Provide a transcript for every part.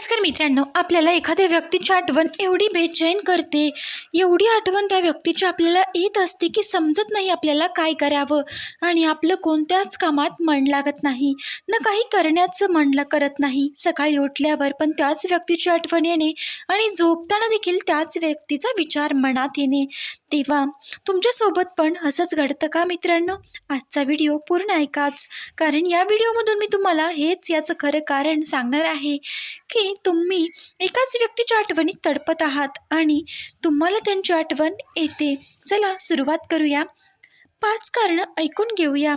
नमस्कार मित्रांनो आपल्याला एखाद्या व्यक्तीची आठवण एवढी बेचैन करते एवढी आठवण त्या व्यक्तीची आपल्याला येत असते की समजत नाही आपल्याला काय करावं आणि आपलं कोणत्याच कामात मन लागत नाही ना काही करण्याचं मन करत नाही. सकाळी उठल्यावर पण त्याच व्यक्तीची आठवण येणे आणि झोपताना देखील त्याच व्यक्तीचा विचार मनात येणे. तेव्हा तुमच्यासोबत पण असंच घडतं का मित्रांनो? आजचा व्हिडिओ पूर्ण ऐकाच कारण या व्हिडिओमधून मी तुम्हाला हेच याचं खरं कारण सांगणार आहे की तुम्ही एकाच व्यक्तीच्या आठवणीत तडपत आहात आणि तुम्हाला त्यांची आठवण येते. चला सुरुवात करूया. पाच कारणं ऐकून घेऊया.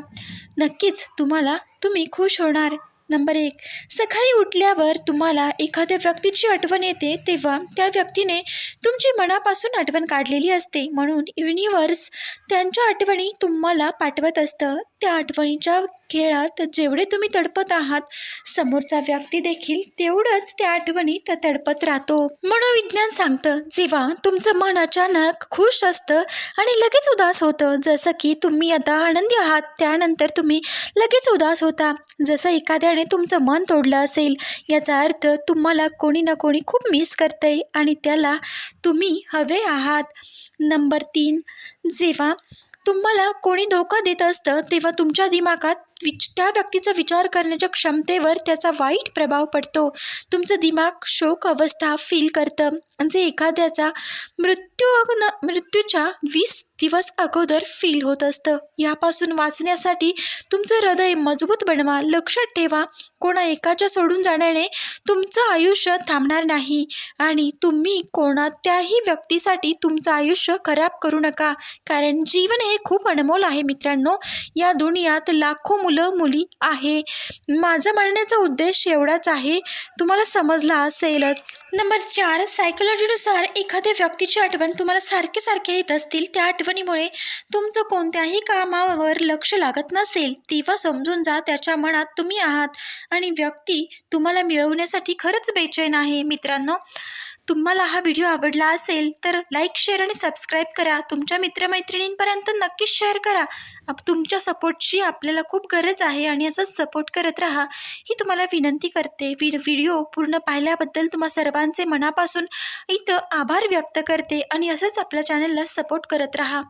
नक्कीच तुम्हाला तुम्ही खुश होणार. नंबर एक सकाळी उठल्यावर तुम्हाला एखाद्या व्यक्तीची आठवण येते तेव्हा त्या व्यक्तीने तुमची मनापासून आठवण काढलेली असते. म्हणून युनिवर्स त्यांच्या आठवणी तुम्हाला पाठवत असतं. त्या आठवणीच्या खेळात जेवढे तुम्ही तडपत आहात समोरचा व्यक्ती देखील तेवढंच त्या आठवणीत तडपत राहतो. मनोविज्ञान सांगतं जेव्हा तुमचं मन अचानक खुश असतं आणि लगेच उदास होतं जसं की तुम्ही आता आनंदी आहात त्यानंतर तुम्ही लगेच उदास होता. जसं एखाद्याने तुमचं मन तोडलं असेल याचा अर्थ तुम्हाला कोणी ना कोणी खूप मिस करतंय आणि त्याला तुम्ही हवे आहात. नंबर तीन जेव्हा तुम्हाला कोणी धोका देत असतं तेव्हा तुमच्या दिमागात विच त्या व्यक्तीचा विचार करण्याच्या क्षमतेवर त्याचा वाईट प्रभाव पडतो. तुमचं दिमाग शोक अवस्था फील करतं. जे एखाद्याचा मृत्यू न मृत्यूच्या वीस दिवस अगोदर फील होत असतं. यापासून वाचण्यासाठी तुमचं हृदय मजबूत बनवा. लक्षात ठेवा कोणा एकाच्या सोडून जाण्याने तुमचं आयुष्य थांबणार नाही. आणि तुम्ही कोणत्याही व्यक्तीसाठी तुमचं आयुष्य खराब करू नका. कारण जीवन हे खूप अनमोल आहे मित्रांनो. या दुनियात लाखो मुलं मुली आहे. माझा म्हणण्याचा उद्देश एवढाच आहे. तुम्हाला समजला असेलच. नंबर चार सायकोलॉजीनुसार एखाद्या व्यक्तीची आठवण तुम्हाला सारखे सारखे येत असतील. त्या आठवणीमुळे तुमचं कोणत्याही कामावर लक्ष लागत नसेल. तेव्हा समजून जा त्याच्या मनात तुम्ही आहात. आणि व्यक्ती तुम्हाला मिळवण्यासाठी खरंच बेचैन आहे मित्रांनो. तुम्हाला हा व्हिडिओ आवडला असेल तर लाईक शेअर आणि सबस्क्राईब करा. तुमच्या मित्रमैत्रिणींपर्यंत नक्कीच शेअर करा. आप तुमच्या सपोर्टची आपल्याला खूप गरज आहे आणि असंच सपोर्ट करत राहा. ही तुम्हाला विनंती करते. वि व्हिडिओ पूर्ण पाहिल्याबद्दल तुम्हा सर्वांचे मनापासून इथं आभार व्यक्त करते आणि असंच आपल्या चॅनलला सपोर्ट करत राहा.